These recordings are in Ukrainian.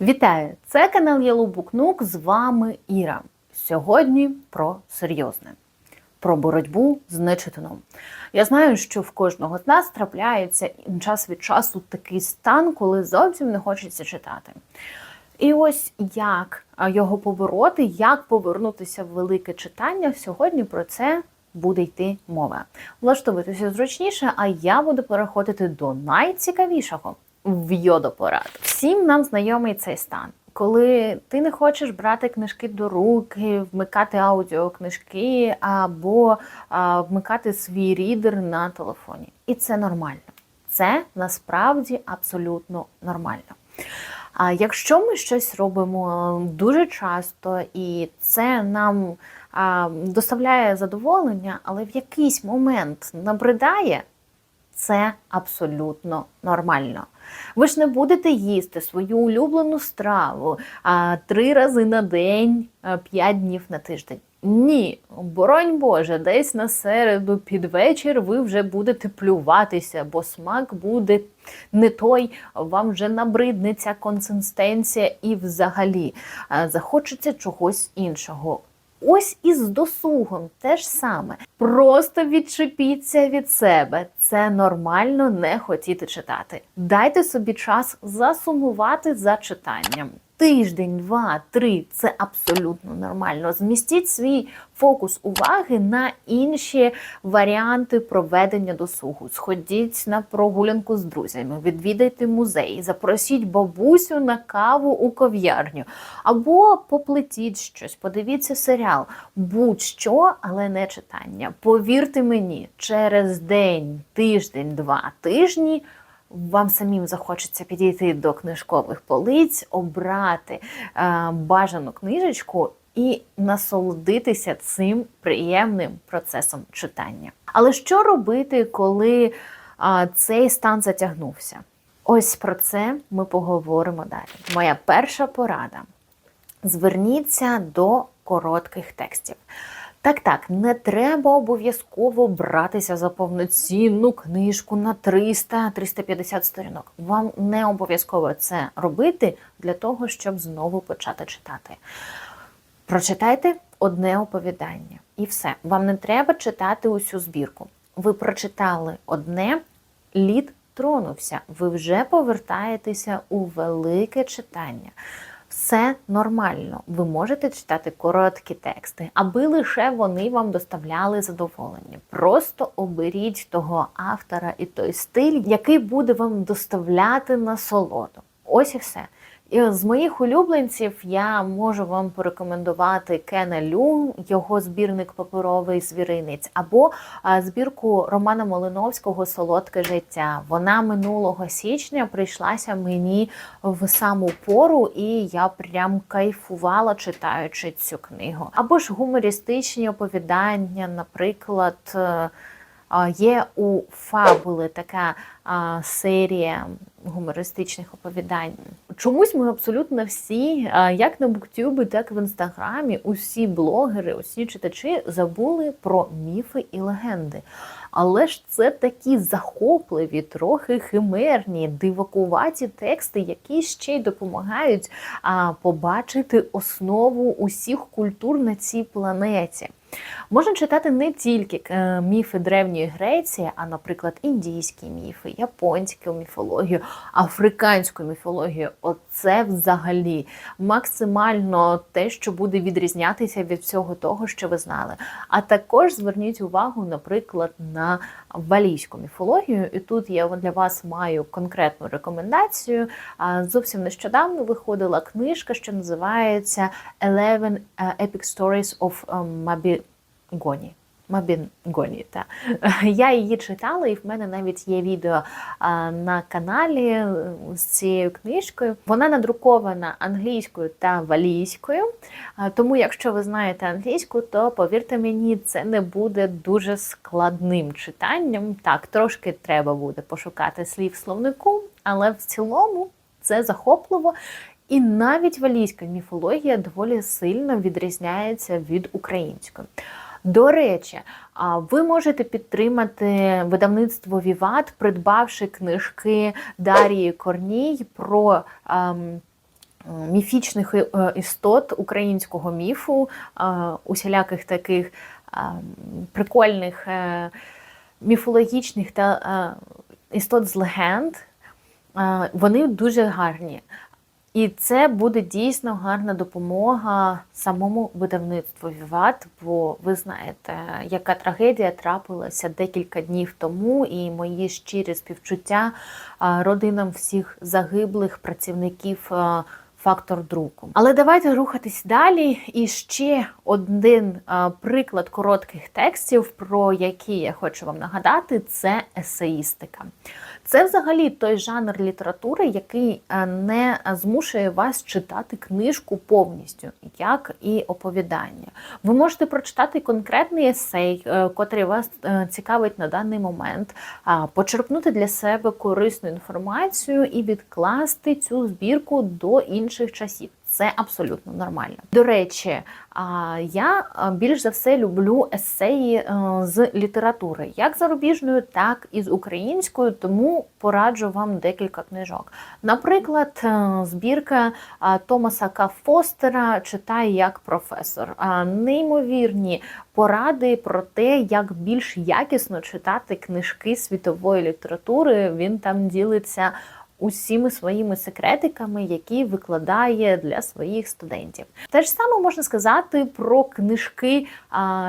Вітаю! Це канал Єлубукнук. З вами Іра. Сьогодні про серйозне, про боротьбу з нечитаном. Я знаю, що в кожного з нас трапляється час від часу такий стан, коли зовсім не хочеться читати. І ось як його побороти, як повернутися в велике читання. Сьогодні про це буде йти мова. Влаштовуйтеся зручніше, а я буду переходити до найцікавішого в йодопорад. Всім нам знайомий цей стан. Коли ти не хочеш брати книжки до руки, вмикати аудіокнижки або а, вмикати свій рідер на телефоні. І це нормально. Це насправді абсолютно нормально. А якщо ми щось робимо дуже часто, і це нам а, доставляє задоволення, але в якийсь момент набридає, це абсолютно нормально. Ви ж не будете їсти свою улюблену страву а, три рази на день, п'ять днів на тиждень. Ні, боронь Боже, десь на середу під вечір ви вже будете плюватися, бо смак буде не той, вам вже набридне ця консистенція і взагалі захочеться чогось іншого. Ось і з досугом те ж саме. Просто відчепіться від себе. Це нормально не хотіти читати. Дайте собі час засумувати за читанням. Тиждень, два, три це абсолютно нормально. Змістіть свій фокус уваги на інші варіанти проведення досугу. Сходіть на прогулянку з друзями, відвідайте музей, запросіть бабусю на каву у ков'ярню, або поплетіть щось, подивіться серіал, будь-що, але не читання. Повірте мені, через день, тиждень, два тижні вам самим захочеться підійти до книжкових полиць, обрати е, бажану книжечку і насолодитися цим приємним процесом читання. Але що робити, коли е, цей стан затягнувся? Ось про це ми поговоримо далі. Моя перша порада: зверніться до коротких текстів. Так, так, не треба обов'язково братися за повноцінну книжку на 300-350 сторінок. Вам не обов'язково це робити для того, щоб знову почати читати. Прочитайте одне оповідання і все. Вам не треба читати усю збірку. Ви прочитали одне, лід тронувся. Ви вже повертаєтеся у велике читання. Все нормально, ви можете читати короткі тексти, аби лише вони вам доставляли задоволення. Просто оберіть того автора і той стиль, який буде вам доставляти насолоду. Ось і все. І з моїх улюбленців я можу вам порекомендувати Кена Лю, його збірник паперовий звіринець, або збірку Романа Малиновського Солодке життя. Вона минулого січня прийшлася мені в саму пору, і я прям кайфувала, читаючи цю книгу. Або ж гумористичні оповідання, наприклад. Е, є у Фабули така серія гумористичних оповідань. Чомусь ми абсолютно всі, як на Буктюбі, так і в інстаграмі, усі блогери, усі читачі забули про міфи і легенди. Але ж це такі захопливі, трохи химерні, дивакуваті тексти, які ще й допомагають а, побачити основу усіх культур на цій планеті. Можна читати не тільки е, міфи древньої Греції, а, наприклад, індійські міфи, японську міфологію, африканську міфологію. Оце взагалі максимально те, що буде відрізнятися від всього того, що ви знали. А також зверніть увагу, наприклад, на валійську міфологію. І тут я для вас маю конкретну рекомендацію. Зовсім нещодавно виходила книжка, що називається Eleven Epic Stories of Mabi Гоні. Мабін Гоні, та я її читала, і в мене навіть є відео на каналі е, з цією книжкою. Вона надрукована англійською та валійською. Тому, якщо ви знаєте англійську, то повірте мені, це не буде дуже складним читанням. Так, трошки треба буде пошукати слів словнику, але в цілому це захопливо. І навіть валійська міфологія доволі сильно відрізняється від української. До речі, ви можете підтримати видавництво Віват, придбавши книжки Дарії Корній про ем, міфічних е, істот українського міфу, е, усіляких таких е, прикольних е, міфологічних та істот з легенд. Вони дуже гарні. І це буде дійсно гарна допомога самому видавництву Віват, бо ви знаєте, яка трагедія трапилася декілька днів тому, і мої щирі співчуття родинам всіх загиблих працівників. Фактор друку. Але давайте рухатись далі. І ще один приклад коротких текстів, про які я хочу вам нагадати, це есеїстика. Це взагалі той жанр літератури, який е, не змушує вас читати книжку повністю, як і оповідання. Ви можете прочитати конкретний есей, е, котрий вас е, цікавить на даний момент, почерпнути для себе корисну інформацію і відкласти цю збірку до інших часів. Це абсолютно нормально. До речі, я більш за все люблю есеї е, з літератури, як зарубіжною, так і з українською, тому пораджу вам декілька книжок. Наприклад, е, збірка Томаса К. Фостера читає як професор. Неймовірні поради про те, як більш якісно читати книжки світової літератури. Він там ділиться усіми своїми секретиками, які викладає для своїх студентів. Те ж саме можна сказати про книжки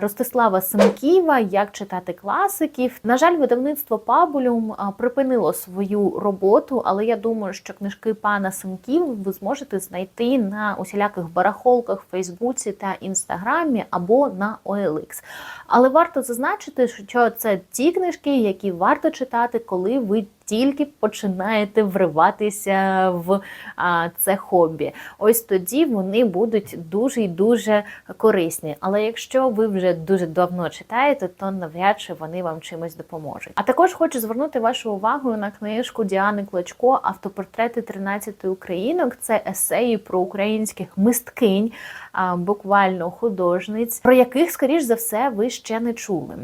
Ростислава Семківа, як читати класиків. На жаль, видавництво Пабулюм припинило свою роботу, але я думаю, що книжки пана Семків ви зможете знайти на усіляких барахолках в Фейсбуці та Інстаграмі або на OLX. Але варто зазначити, що це ті книжки, які варто читати, коли ви тільки починаєте вриватися в а, це хобі. Ось тоді вони будуть дуже і дуже корисні. Але якщо ви вже дуже давно читаєте, то навряд чи вони вам чимось допоможуть. А також хочу звернути вашу увагу на книжку Діани Клочко Автопортрети 13 українок. Це есеї про українських мисткинь, а, буквально художниць, про яких, скоріш за все, ви ще не чули.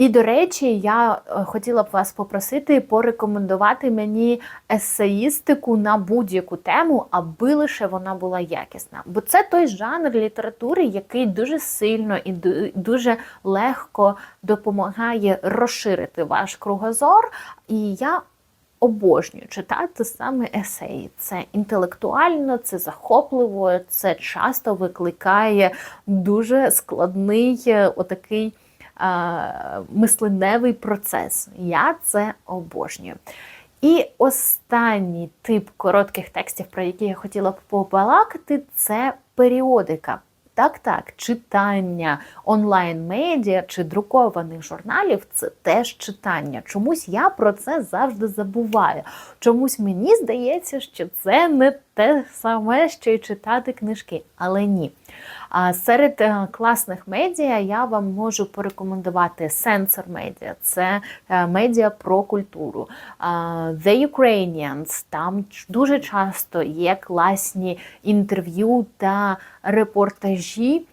І до речі, я е, хотіла б вас попросити порекомендувати мені есеїстику на будь-яку тему, аби лише вона була якісна. Бо це той жанр літератури, який дуже сильно і дуже легко допомагає розширити ваш кругозор. І я обожнюю читати саме есеї. Це інтелектуально, це захопливо, це часто викликає дуже складний е, отакий мисленевий процес. Я це обожнюю. І останній тип коротких текстів, про які я хотіла б побалакати, це періодика. Так, так, читання онлайн-медіа чи друкованих журналів це теж читання. Чомусь я про це завжди забуваю. Чомусь мені здається, що це не те саме, що й читати книжки, але ні. Серед е, класних медіа я вам можу порекомендувати Sensor Media, це е, медіа про культуру. The Ukrainians, там дуже часто є класні інтерв'ю та репортажі.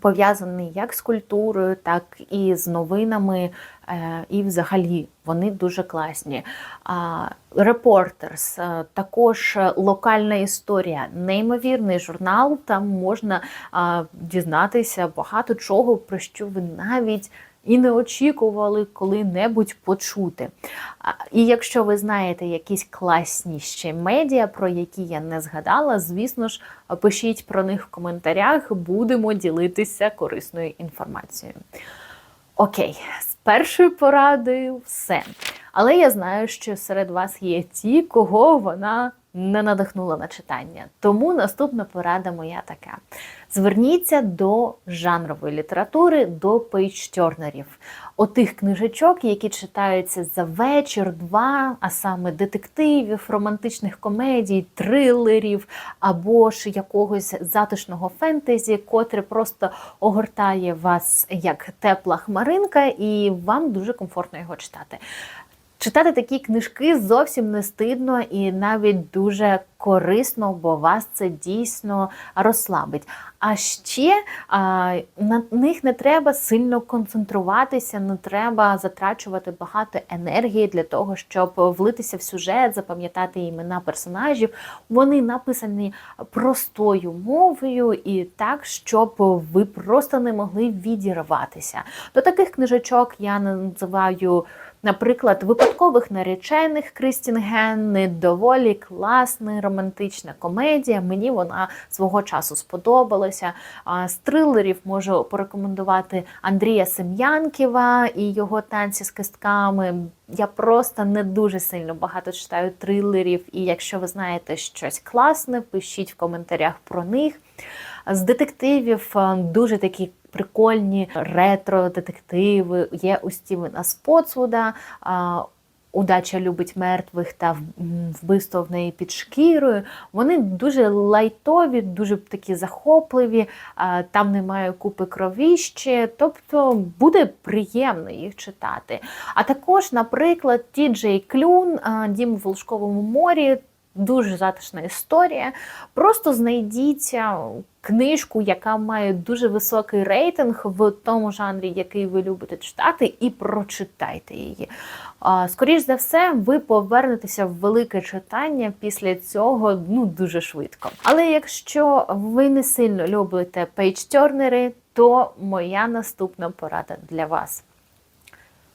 Пов'язані як з культурою, так і з новинами, е, і взагалі вони дуже класні. Репортерс, також локальна історія, неймовірний журнал. Там можна дізнатися багато чого, про що ви навіть і не очікували коли-небудь почути. І якщо ви знаєте якісь класні ще медіа, про які я не згадала, звісно ж, пишіть про них в коментарях, будемо ділитися корисною інформацією. Окей, з першою порадою все. Але я знаю, що серед вас є ті, кого вона не надихнула на читання. Тому наступна порада моя така: зверніться до жанрової літератури, до пейдж-тернерів. Отих книжечок, які читаються за вечір, два, а саме детективів, романтичних комедій, трилерів або ж якогось затишного фентезі, котре просто огортає вас як тепла хмаринка, і вам дуже комфортно його читати. Читати такі книжки зовсім не стидно і навіть дуже корисно, бо вас це дійсно розслабить. А ще а, на них не треба сильно концентруватися, не треба затрачувати багато енергії для того, щоб влитися в сюжет, запам'ятати імена персонажів. Вони написані простою мовою і так, щоб ви просто не могли відірватися. До таких книжечок я називаю. Наприклад, випадкових наречених Крістін Генни, доволі класна романтична комедія. Мені вона свого часу сподобалася. З трилерів можу порекомендувати Андрія Сем'янківа і його танці з кистками. Я просто не дуже сильно багато читаю трилерів, і якщо ви знаєте щось класне, пишіть в коментарях про них. З детективів е, дуже такі прикольні ретро-детективи. Є у Стівена Споцвуда. Удача любить мертвих та вбивство в неї під шкірою. Вони дуже лайтові, дуже такі захопливі, там немає купи кровіще, тобто буде приємно їх читати. А також, наприклад, Ті Джей Клюн, Дім в Волшковому морі. Дуже затишна історія. Просто знайдіть книжку, яка має дуже високий рейтинг в тому жанрі, який ви любите читати, і прочитайте її. А, Скоріш за все, ви повернетеся в велике читання після цього ну дуже швидко. Але якщо ви не сильно любите пейдж-тернери, то моя наступна порада для вас.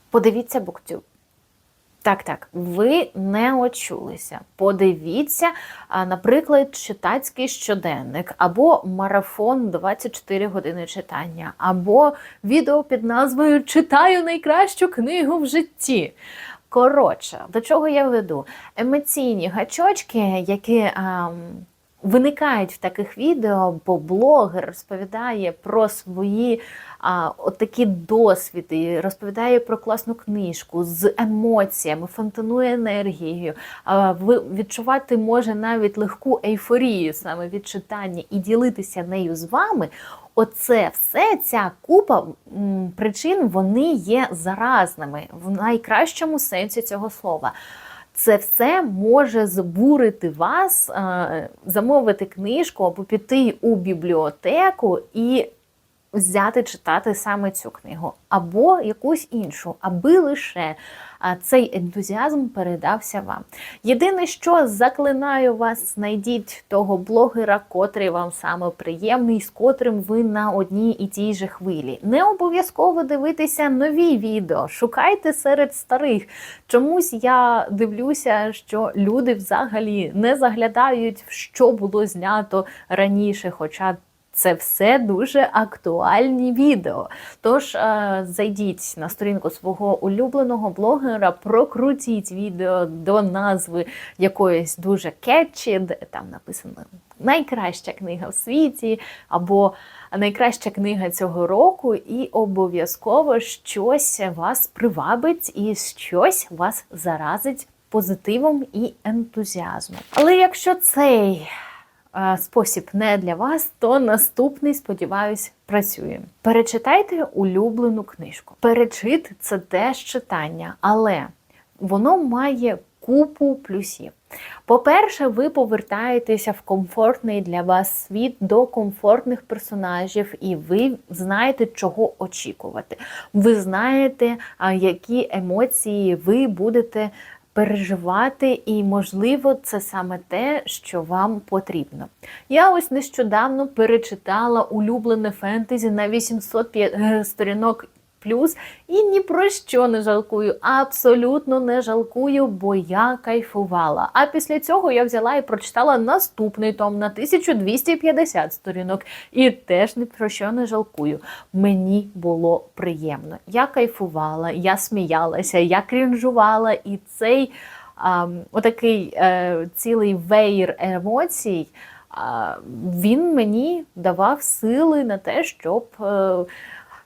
Подивіться BookTube. Так, так, ви не очулися. Подивіться, наприклад, читацький щоденник, або марафон 24 години читання, або відео під назвою Читаю найкращу книгу в житті. Коротше, до чого я веду? Емоційні гачочки, які. ам, Виникають в таких відео, бо блогер розповідає про свої а, от досвіди, розповідає про класну книжку з емоціями, фонтанує енергією. А, ви відчувати може навіть легку ейфорію саме від читання і ділитися нею з вами. Оце все, ця купа причин, вони є заразними в найкращому сенсі цього слова. Це все може збурити вас, е, замовити книжку або піти у бібліотеку і взяти читати саме цю книгу, або якусь іншу, аби лише цей ентузіазм передався вам. Єдине, що заклинаю вас, знайдіть того блогера, котрий вам саме приємний, з котрим ви на одній і тій же хвилі. Не обов'язково дивитися нові відео, шукайте серед старих. Чомусь я дивлюся, що люди взагалі не заглядають, що було знято раніше, хоча. Це все дуже актуальні відео. Тож е, зайдіть на сторінку свого улюбленого блогера, прокрутіть відео до назви якоїсь дуже кетчі, де там написано найкраща книга в світі, або найкраща книга цього року, і обов'язково щось вас привабить і щось вас заразить позитивом і ентузіазмом. Але якщо цей спосіб не для вас, то наступний, сподіваюсь, працює. Перечитайте улюблену книжку. Перечит це теж читання, але воно має купу плюсів. По-перше, ви повертаєтеся в комфортний для вас світ до комфортних персонажів, і ви знаєте, чого очікувати. Ви знаєте, які емоції ви будете переживати, і, можливо, це саме те, що вам потрібно. Я ось нещодавно перечитала улюблене фентезі на 800 п'я- сторінок. Плюс і ні про що не жалкую, абсолютно не жалкую, бо я кайфувала. А після цього я взяла і прочитала наступний том на 1250 сторінок, і теж ні про що не жалкую. Мені було приємно. Я кайфувала, я сміялася, я крінжувала, і цей а, отакий е, цілий веєр емоцій. а, Він мені давав сили на те, щоб е,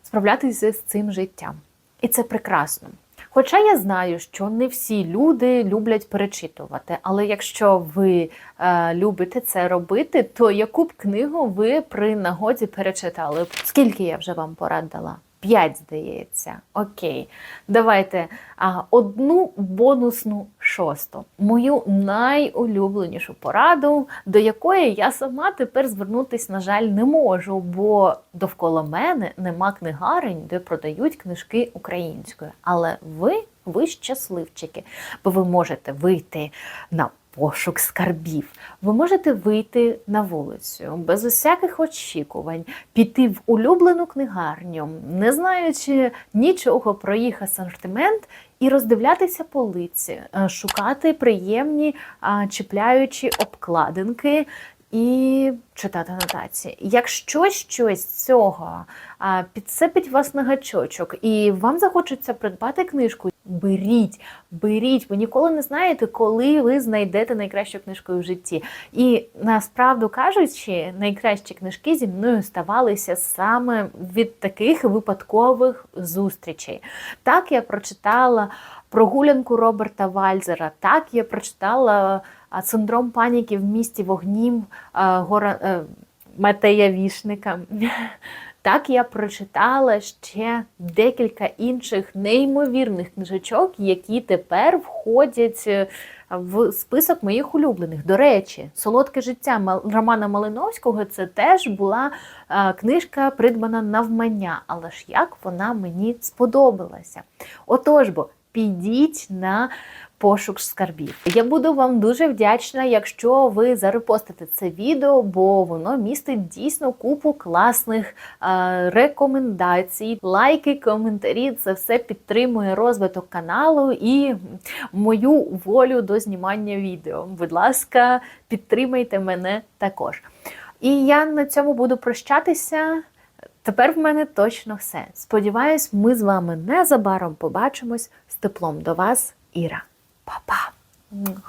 справлятися з цим життям. І це прекрасно. Хоча я знаю, що не всі люди люблять перечитувати, але якщо ви е, любите це робити, то яку б книгу ви при нагоді перечитали? Скільки я вже вам порад? П'ять, здається. Окей. Давайте а, одну бонусну шосту. Мою найулюбленішу пораду, до якої я сама тепер звернутись, на жаль, не можу, бо довкола мене нема книгарень, де продають книжки українською. Але ви, ви щасливчики, бо ви можете вийти на пошук скарбів. Ви можете вийти на вулицю без усяких очікувань, піти в улюблену книгарню, не знаючи нічого про їх асортимент, і роздивлятися полиці, е, шукати приємні чіпляючі обкладинки. І читати анотації. Якщо щось цього підсипить вас на гачочок, і вам захочеться придбати книжку, беріть, беріть. Ви ніколи не знаєте, коли ви знайдете найкращу книжку в житті. І насправді кажучи, найкращі книжки зі мною ставалися саме від таких випадкових зустрічей. Так я прочитала прогулянку Роберта Вальзера, так я прочитала синдром паніки в місті вогнім гора. е, Матея Вішника. Так я прочитала ще декілька інших неймовірних книжечок, які тепер входять е, в список моїх улюблених. До речі, Солодке життя Романа Малиновського це теж була е, книжка, придбана навмання, але ж як вона мені сподобалася. Отож бо, підіть на пошук скарбів. Я буду вам дуже вдячна, якщо ви зарепостите це відео, бо воно містить дійсно купу класних е, рекомендацій, лайки, коментарі. Це все підтримує розвиток каналу і мою волю до знімання відео. Будь ласка, підтримайте мене також. І я на цьому буду прощатися. Тепер в мене точно все. Сподіваюсь, ми з вами незабаром побачимось з теплом до вас, Іра. 爸爸嗯。